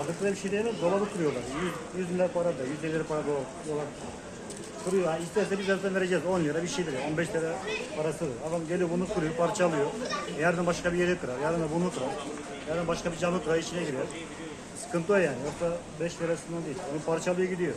Aldıkları bir şey değil mi? Dolabı kuruyorlar. 100, 100 lira para da, 150 lira para dolap, dolap kuruyor. Yani isterse biz zaten vereceğiz. 10 lira bir şey lira, 15 lira parası. Adam geliyor bunu kuruyor, parçalıyor. Yarın başka bir yere kırar, yarın da bunu kırar. Yarın başka bir camı kırar, içine girer. Sıkıntı o yani. Yoksa 5 lirasından değil. Onu parçalıyor gidiyor.